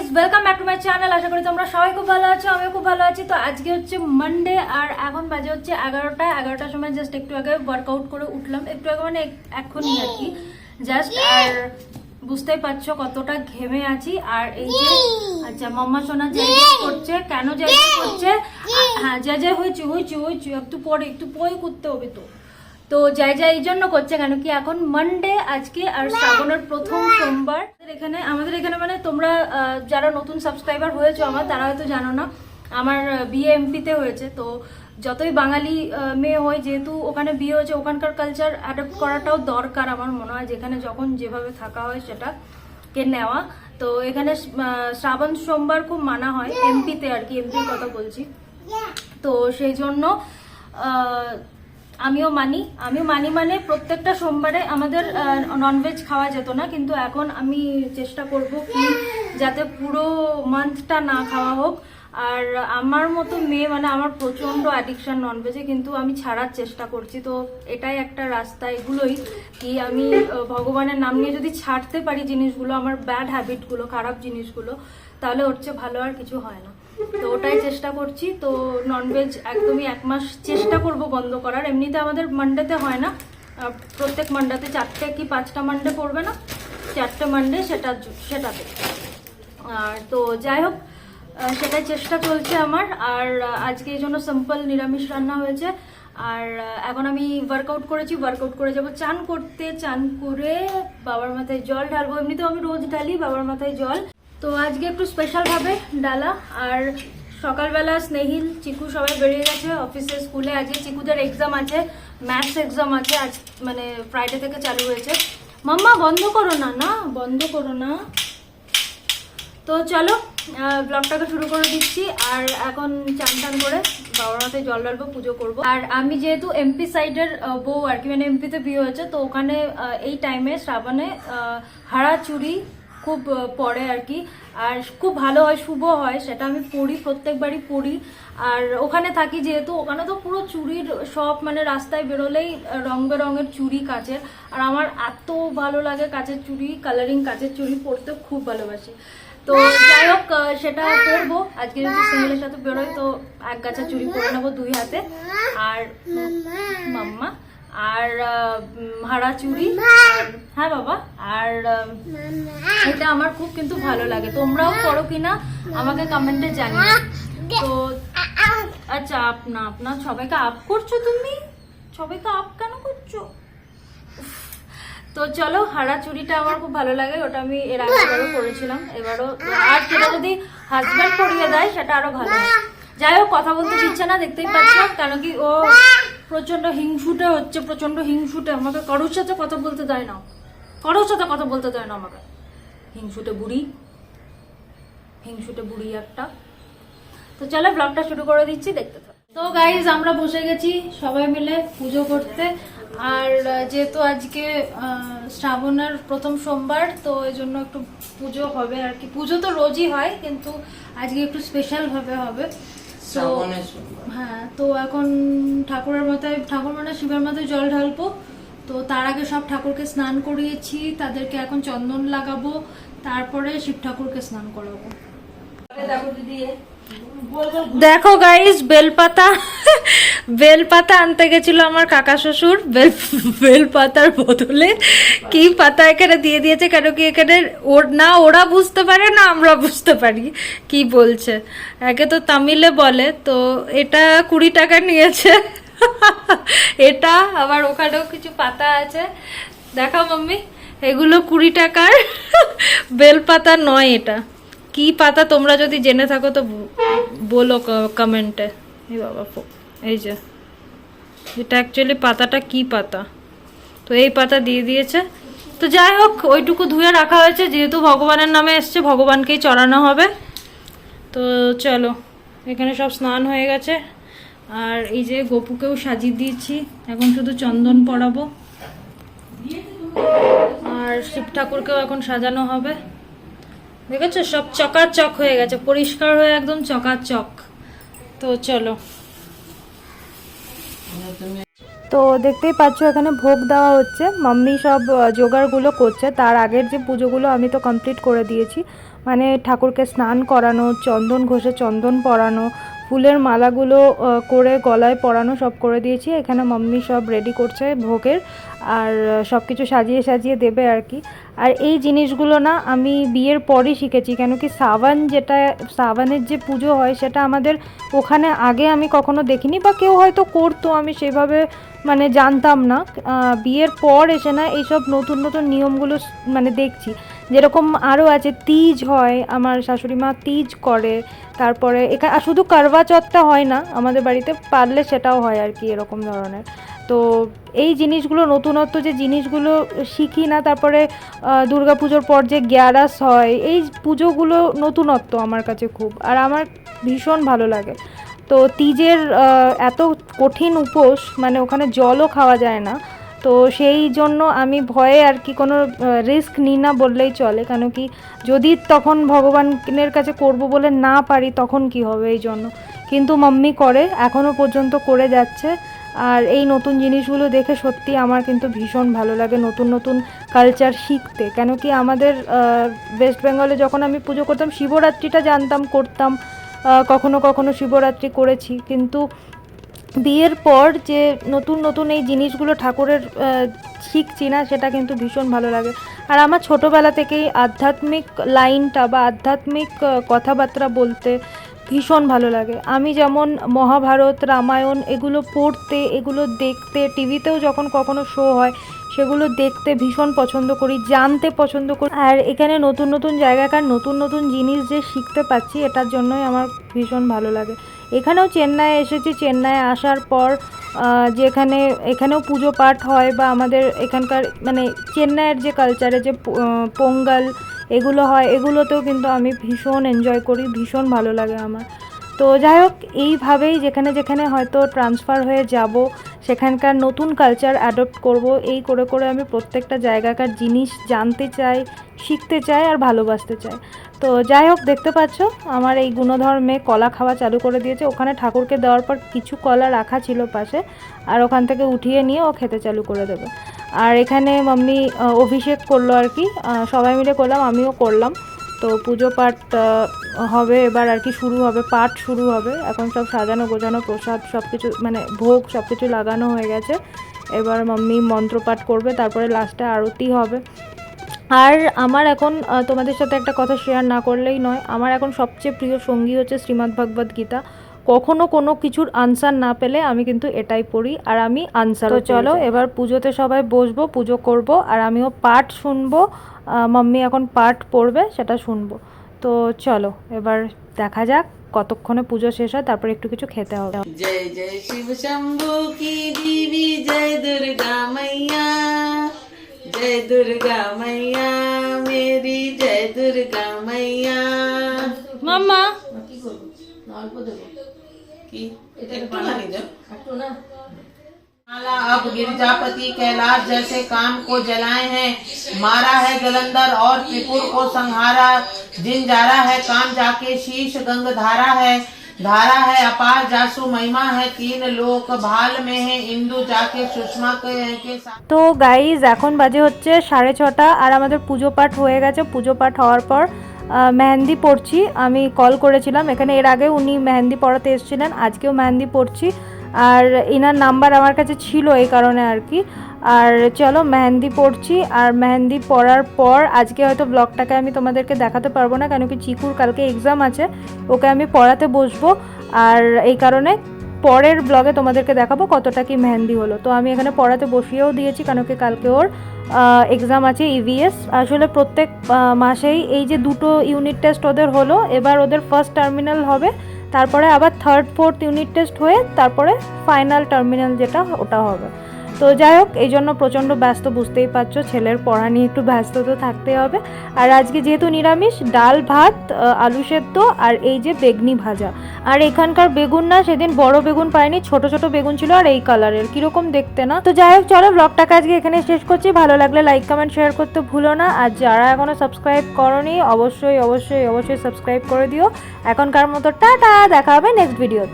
Guys welcome back to my channel আশা করি তোমরা সবাই খুব ভালো আছো, আমিও খুব ভালো আছি। তো আজকে হচ্ছে মানডে আর এখন বাজে হচ্ছে এগারোটা এগারোটার সময় জাস্ট একটু আগে ওয়ার্কআউট করে উঠলাম। একটু আগে মানে এখনই আর কি। জাস্ট আর বুঝতেই পারছ কতটা ঘেমে আছি। আর এই যে আচ্ছা মাম্মা সোনা যাই করছে, কেন যে করছে? হ্যাঁ যা যা হয়েছে হয়েছে হয়েছে। একটু পরে একটু পরে করতে হবে তো। তো যাই যাই এই জন্য করছে কেন কি এখন মানডে আজকে আর শ্রাবণের প্রথম সোমবার। এখানে আমাদের এখানে মানে তোমরা যারা নতুন সাবস্ক্রাইবার হয়েছো আমার তারা হয়তো জানো না আমার বিয়ে এমপিতে হয়েছে। তো যতই বাঙালি মেয়ে হয় যেহেতু ওখানে বিয়ে হয়েছে ওখানকার কালচার অ্যাডাপ্ট করাটাও দরকার আমার মনে হয় যেখানে যখন যেভাবে থাকা হয় সেটা কে নেওয়া। তো এখানে শ্রাবণ সোমবার খুব মানা হয় এমপিতে আর কি এমপির কথা বলছি। তো সেই জন্য আহ, আমিও মানি। আমিও মানি মানে প্রত্যেকটা সোমবারে আমাদের ননভেজ খাওয়া যেত না, কিন্তু এখন আমি চেষ্টা করব কি যাতে পুরো মান্থটা না খাওয়া হোক। আর আমার মতো মেয়ে মানে আমার প্রচণ্ড অ্যাডিকশন ননভেজে কিন্তু আমি ছাড়ার চেষ্টা করছি। তো এটাই একটা রাস্তা এগুলোই কি আমি ভগবানের নাম নিয়ে যদি ছাড়তে পারি জিনিসগুলো, আমার ব্যাড হ্যাবিটগুলো খারাপ জিনিসগুলো, তাহলে ওর চেয়ে ভালো আর কিছু হয় না। তো ওটাই চেষ্টা করছি। তো ননভেজ একদমই এক মাস চেষ্টা করব বন্ধ করার। এমনিতে আমাদের মানডেতে হয় না। প্রত্যেক মানডেতে চারটে কি পাঁচটা মানডে পড়বে না? চারটে মানডে সেটা সেটাতে। আর তো যাই হোক সেটাই চেষ্টা চলছে আমার। আর আজকে এই জন্য সিম্পল নিরামিষ রান্না হয়েছে। আর এখন আমি ওয়ার্কআউট করেছি। ওয়ার্কআউট করে যাব চান করতে। চান করে বাবার মাথায় জল ঢালবো। এমনিতেও আমি রোজ ঢালি বাবার মাথায় জল। তো আজকে একটু স্পেশাল ভাবে ডালা আর সকালবেলা স্নেহিল, চিকু সবাই বেরিয়ে গেছে অফিসে স্কুলে। আজকে চিকুদের এক্সাম আছে ম্যাথস এক্সাম আছে, আজ মানে ফ্রাইডে থেকে চালু হয়েছে। মাম্মা, বন্ধ করো না না, বন্ধ করো না। তো চলো ব্লগটাকে শুরু করে দিচ্ছি। আর এখন চান টান করে বাবার মাথায় জল ডালবো পুজো করব। আর আমি যেহেতু এমপি সাইডের বউ আর কি মানে এমপিতে বিয়ে হয়েছে, তো ওখানে এই টাইমে শ্রাবণে হাড়া চুড়ি খুব পড়ে আর কি। আর খুব ভালো হয়, শুভ হয়, সেটা আমি পড়ি, প্রত্যেকবারই পড়ি। আর ওখানে থাকি যেহেতু, ওখানে তো পুরো চুড়ির সব মানে রাস্তায় বেরোলেই রং বেরঙের চুড়ি কাচের। আর আমার এত ভালো লাগে কাচের চুড়ি কালারিং কাচের চুড়ি পরতে খুব ভালোবাসি। তো যাই হোক সেটা করব আজকে যদি সিঙ্গেলের সাথে বেরোই, তো এক গাছা চুড়ি পরে নেব দুই হাতে। আর মাম্মা? আর হাড়া চুড়ি। হ্যাঁ বাবা আর এটা আমার খুব কিন্তু ভালো লাগে। তোমরাও করো কিনা আমাকে কমেন্টে জানিও। তো আচ্ছা আপ না আপনার সবাইকে আপ করছ তুমি? সবাইকে আপ কেন করছ? তো চলো হাড়া চুরিটা আমার খুব ভালো লাগে ওটা আমি এর আগেবারও করেছিলাম এবারও আর সেটা যদি হাজব্যান্ড পরিয়ে দেয় সেটা আরও ভালো যাই হোক কথা বলতে দিচ্ছে না দেখতেই পাচ্ছ কেন কি ও প্রচণ্ড হিংসুটে হচ্ছে প্রচণ্ড হিংসুটে। আমাকে কারোর সাথে কথা বলতে দেয় না। কারোর সাথে কথা বলতে দেয় না আমাকে। হিংসুটে বুড়ি। হিংসুটে বুড়ি একটা। তো চলো ব্লগটা শুরু করে দিচ্ছি, দেখতে থাকো। তো গাইজ আমরা বসে গেছি সবাই মিলে পুজো করতে। আর যেহেতু আজকে শ্রাবণের প্রথম সোমবার, তো এই জন্য একটু পুজো হবে আর কি। পুজো তো রোজই হয়, কিন্তু আজকে একটু স্পেশাল ভাবে হবে। তো হ্যাঁ তো এখন ঠাকুরের মাথায় ঠাকুর মানে শিবের মাথায় জল ঢালবো। তো তার আগে সব ঠাকুরকে স্নান করিয়েছি তাদেরকে এখন চন্দন লাগাবো তারপরে শিব ঠাকুরকে স্নান করাবো। দেখো গাইস বেলপাতা বেলপাতা আনতে গেছিল আমার কাকা শ্বশুর। বেল, বেলপাতার বদলে কি পাতা এখানে দিয়ে দিয়েছে কেন কি এখানে ওর, না, ওরা বুঝতে পারে, না আমরা বুঝতে পারি। কি বলছে? একে তো তামিলে বলে, তো এটা কুড়ি টাকা নিয়েছে। এটা, আবার ওখানেও কিছু পাতা আছে। দেখাও, মাম্মি, এগুলো কুড়ি টাকার। বেলপাতা নয় এটা। কি পাতা তোমরা যদি জেনে থাকো তো বলো কমেন্টে এই বাবা এই যে। এটা অ্যাকচুয়ালি পাতাটা কি পাতা? তো এই পাতা দিয়ে দিয়েছে। তো যাই হোক, ওইটুকু ধুয়ে রাখা হয়েছে। যেহেতু ভগবানের নামে এসছে, ভগবানকেই চড়ানো হবে। তো চলো, এখানে সব স্নান হয়ে গেছে। আর এই যে গোপুকেও সাজিয়ে দিয়েছি। এখন শুধু চন্দন পরাবো। আর শিব ঠাকুরকেও এখন সাজানো হবে। দেখেছ? সব চকাচক হয়ে গেছে। পরিষ্কার হয়ে একদম চকাচক। তো চলো। তো দেখতেই পাচ্ছ, এখানে ভোগ দেওয়া হচ্ছে। মাম্মি সব জোগাড়গুলো করছে। তার আগের যে পুজোগুলো আমি তো কমপ্লিট করে দিয়েছি। মানে ঠাকুরকে স্নান করানো, চন্দন ঘষে চন্দন পরানো ফুলের মালাগুলো করে গলায় পরানো সব করে দিয়েছি। এখানে মাম্মি সব রেডি করছে ভোগের আর সব কিছু সাজিয়ে সাজিয়ে দেবে আর কি। আর এই জিনিসগুলো না আমি বিয়ের পরই শিখেছি, কেন কি সাবান যেটা, সাবানের যে পুজো হয় সেটা আমাদের ওখানে আগে আমি কখনো দেখিনি বা কেউ হয়তো করতো, আমি সেভাবে মানে জানতাম না। বিয়ের পর এসে না এইসব নতুন নতুন নিয়মগুলো মানে দেখছি। যেরকম আরও আছে তিজ হয় আমার শাশুড়ি মা তিজ করে তারপরে এখানে আর শুধু কারবা চৌথটা হয় না আমাদের বাড়িতে পারলে সেটাও হয় আর কি এরকম ধরনের। তো এই জিনিসগুলো নতুনত্ব যে জিনিসগুলো শিখি না তারপরে আহ, দুর্গাপুজোর পর যে গ্যারাস হয় এই পুজোগুলো নতুনত্ব আমার কাছে খুব আর আমার ভীষণ ভালো লাগে। তো তিজের এত কঠিন উপোস মানে ওখানে জলও খাওয়া যায় না তো সেই জন্য আমি ভয়ে আর কি কোনো রিস্ক নিই না বললেই চলে। কেন কি যদি তখন ভগবানের কাছে করব বলে না পারি, তখন কি হবে এই জন্য? কিন্তু মাম্মি করে এখনও পর্যন্ত করে যাচ্ছে। আর এই নতুন জিনিসগুলো দেখে সত্যি আমার কিন্তু ভীষণ ভালো লাগে নতুন নতুন কালচার শিখতে। কেন কি আমাদের ওয়েস্ট বেঙ্গলে যখন আমি পুজো করতাম, শিবরাত্রিটা জানতাম, করতাম। কখনো কখনো শিবরাত্রি করেছি। কিন্তু বিয়ের পর যে নতুন নতুন এই জিনিসগুলো ঠাকুরের শিখছি না, সেটা কিন্তু ভীষণ ভালো লাগে। আর আমার ছোটোবেলা থেকেই আধ্যাত্মিক লাইনটা বা আধ্যাত্মিক কথাবার্তা বলতে ভীষণ ভালো লাগে। আমি যেমন মহাভারত, রামায়ণ এগুলো পড়তে, এগুলো দেখতে, টিভিতেও যখন কখনো শো হয়, সেগুলো দেখতে ভীষণ পছন্দ করি, জানতে পছন্দ করি। আর এখানে নতুন নতুন জায়গাকার নতুন নতুন জিনিস যে শিখতে পাচ্ছি এটার জন্যই আমার ভীষণ ভালো লাগে। এখানেও চেন্নাইয়ে এসেছি চেন্নাইয়ে আসার পর যেখানে, এখানেও পুজো পাঠ হয় বা আমাদের এখানকার মানে চেন্নাইয়ের যে কালচারে যে পোঙ্গল এগুলো হয়, এগুলোতেও কিন্তু আমি ভীষণ এনজয় করি, ভীষণ ভালো লাগে আমার। তো যাই হোক, এইভাবেই যেখানে যেখানে হয়তো ট্রান্সফার হয়ে যাব, সেখানকার নতুন কালচার অ্যাডপ্ট করব, এই করে করে আমি প্রত্যেকটা জায়গাকার জিনিস জানতে চাই, শিখতে চাই আর ভালোবাসতে চাই। তো যাই হোক, দেখতে পাচ্ছ, আমার এই গুণধর্মে কলা খাওয়া চালু করে দিয়েছে। ওখানে ঠাকুরকে দেওয়ার পর কিছু কলা রাখা ছিল পাশে, আর ওখান থেকে উঠিয়ে নিয়ে ও খেতে চালু করে দেবে। আর এখানে মাম্মি অভিষেক করল আর কি। সবাই মিলে করলাম, আমিও করলাম। তো পুজো পাঠ হবে এবার আর কি, শুরু হবে, পাঠ শুরু হবে। এখন সব সাজানো গোজানো প্রসাদ সব কিছু মানে ভোগ সব কিছু লাগানো হয়ে গেছে। এবার মাম্মি মন্ত্র পাঠ করবে, তারপরে লাস্টে আরতি হবে। আর আমার এখন তোমাদের সাথে একটা কথা শেয়ার না করলেই নয় আমার এখন সবচেয়ে প্রিয় সঙ্গী হচ্ছে শ্রীমদ্ ভগবদ গীতা। কখনো কোনো কিছুর আনসার না পেলে আমি কিন্তু এটাই পড়ি আর আমি আনসার তো চলো এবার পুজোতে সবাই বসবো পুজো করব আর আমিও পাঠ শুনব মাম্মি এখন পাঠ পড়বে সেটা শুনব। তো চলো এবার দেখা যাক কতক্ষণে পুজো শেষ হয় তারপর একটু কিছু খেতে হবে। জয় জয় শিব শম্ভু কি দেবী জয় দুর্গা মাইয়া। जय दुर्गा मैया मेरी जय दुर्गा मैया মাম্মা की एक पाला नहीं दो माला अब गिरजापति कैलाश जैसे काम को जलाए हैं मारा है जलंधर और त्रिपुर को संहारा जिन जारा है काम जाके शीश गंग धारा है धारा है अपार जासु महिमा है तीन लोक भाल में है इंदु जाके सुषमा के, के साथ তো গাইজ এখন বাজে হচ্ছে সাড়ে ছটা আর আমাদের পুজো পাঠ হয়ে গেছে পুজো পাঠ হওয়ার পর আহ, মেহেন্দি পড়ছি আমি কল করেছিলাম এখানে এর আগে উনি মেহেন্দি পড়াতে এসেছিলেন আজকেও মেহেন্দি পড়ছি আর এনার নাম্বার আমার কাছে ছিল এই কারণে আর কি আর চলো মেহেন্দি পড়ছি আর মেহেন্দি পড়ার পর আজকে হয়তো ব্লগটাকে আমি তোমাদেরকে দেখাতে পারব না, কেন কি চিকুর কালকে এক্সাম আছে, ওকে আমি পড়াতে বসবো, আর এই কারণে পরের ব্লগে তোমাদেরকে দেখাবো কতটা কি মেহেন্দি হলো। তো আমি এখানে পড়াতে বসিয়েও দিয়েছি, কেন কি কালকে ওর এক্সাম আছে ইভিএস আসলে প্রত্যেক মাসেই এই যে দুটো ইউনিট টেস্ট ওদের হলো, এবার ওদের ফার্স্ট টার্মিনাল হবে, তারপরে আবার থার্ড ফোর্থ ইউনিট টেস্ট হয়ে তারপরে ফাইনাল টার্মিনাল যেটা, ওটা হবে। তো যাই হোক, এই জন্য প্রচণ্ড ব্যস্ত, বুঝতেই পারছ, ছেলের পড়া নিয়ে একটু ব্যস্ত তো থাকতে হবে। আর আজকে যেহেতু নিরামিষ, ডাল, ভাত আলু সেদ্ধ আর এই যে বেগনি ভাজা। আর এখানকার বেগুন না সেদিন বড় বেগুন পাইনি ছোট ছোট বেগুন ছিল আর এই কালারের, কীরকম দেখতে না? তো যাই হোক, চলো ব্লগটাকে আজকে এখানে শেষ করছি। ভালো লাগলে লাইক কমেন্ট শেয়ার করতে ভুলো না। আর যারা এখনও সাবস্ক্রাইব করনি, অবশ্যই অবশ্যই অবশ্যই সাবস্ক্রাইব করে দিও। এখনকার মতো টাটা, দেখা হবে নেক্সট ভিডিওতে